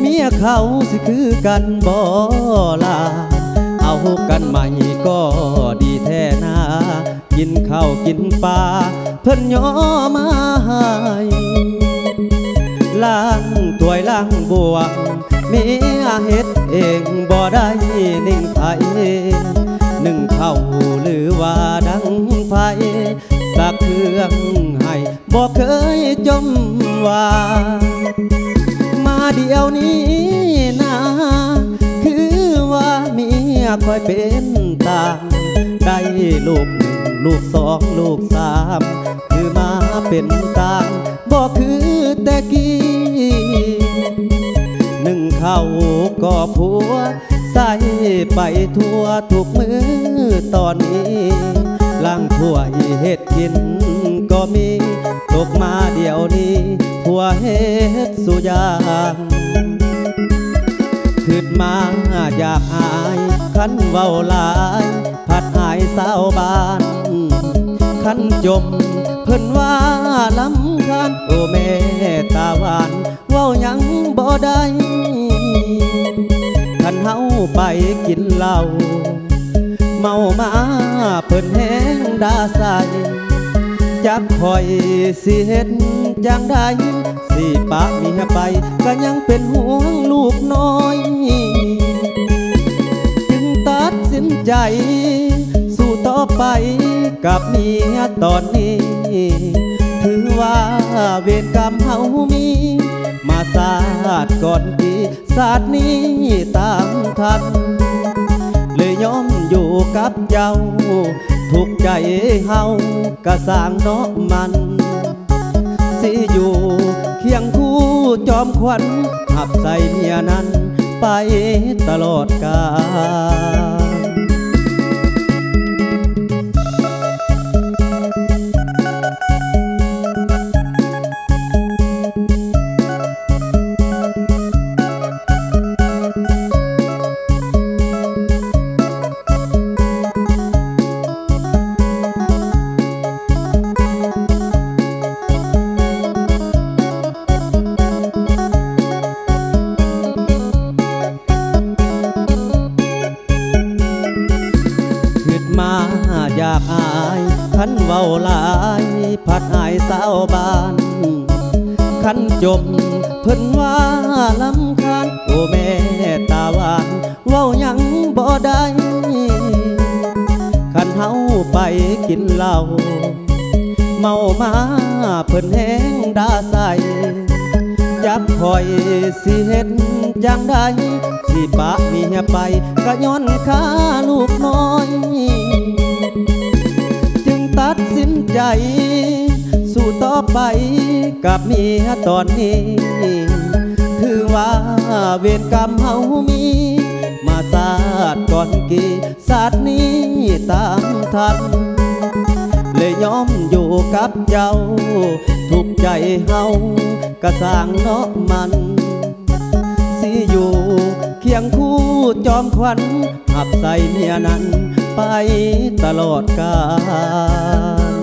เมียเขาสิคือกันบ่ล่ะเอากันใหม่ก็ดีแท้นากินข้าวกินปลาเพิ่นย่อมาให้ล้างถ้วยล้างบวงเมียเฮ็ดเองบ่ได้นิ่งไผหนึ่งเข้าหรือว่าดังไฟสักเครื่องให้บ่เคยจม ว่า มาเดียวนี้นะคือว่าเมียคอยเป็นตาได้ลูกหนึ่งลูกสองลูกสามคือมาเป็นตาบอกคือแต่กี้หนึ่งเข้าก็ผัวใส่ไปทั่วทุกมือตอนนี้ล้างถ้วยเฮ็ดกินก็มี ตกมาเดี๋ยวนี้ เฮ็ดสุยางขึ้นมาอยากอายขันเว้าหลาย ผัดหายสาวบ้านขันจม เพิ่นว่าลำคันโอ้แม่ตาหวานเว้ายังบ่ได้ขันเฮาไปกินเหล้าเมามาเพิ่นแห้งดาใสจักคอยสิเฮ็ดจังใด สิปะเมียไป ก็ยังเป็นห่วงลูกน้อย จึงตัดสินใจ สู้ต่อไปกับเมียตอนนี้ ถือว่าเวรกรรมเฮามี มาศาสตร์ก่อนกี่ศาสตร์นี้ตามทัน เลยยอมอยู่กับเจ้า ทุกใจเฮากระสางเนาะมัน วัญหับใจเมียนั้นไปตลอดกาล ขันเว้าหลายผัดอายสาวบ้านขันจมเพิ่นว่าลำคาญโอ้แม่ตาหวานเว้ายังบ่ได้ขันเฮาไปกินเหล้าเมามาเพิ่นแห้งดาใสจักคอยสิเฮ็ดจังใดสิปะเมียไปก็ย้อนขาลูกน้อย ใจ สู้ต่อไปกับเมียตอนนี้ ถือว่าเวรกรรมเฮามี มาศาสตร์ก่อนกี่ศาสตร์นี้ตามทัน เลยยอมอยู่กับเจ้า ทุกใจเฮากระสางเนาะมันสิอยู่เคียงคู่จอมขวัญหับใส่เมียนั้นไปตลอดกาล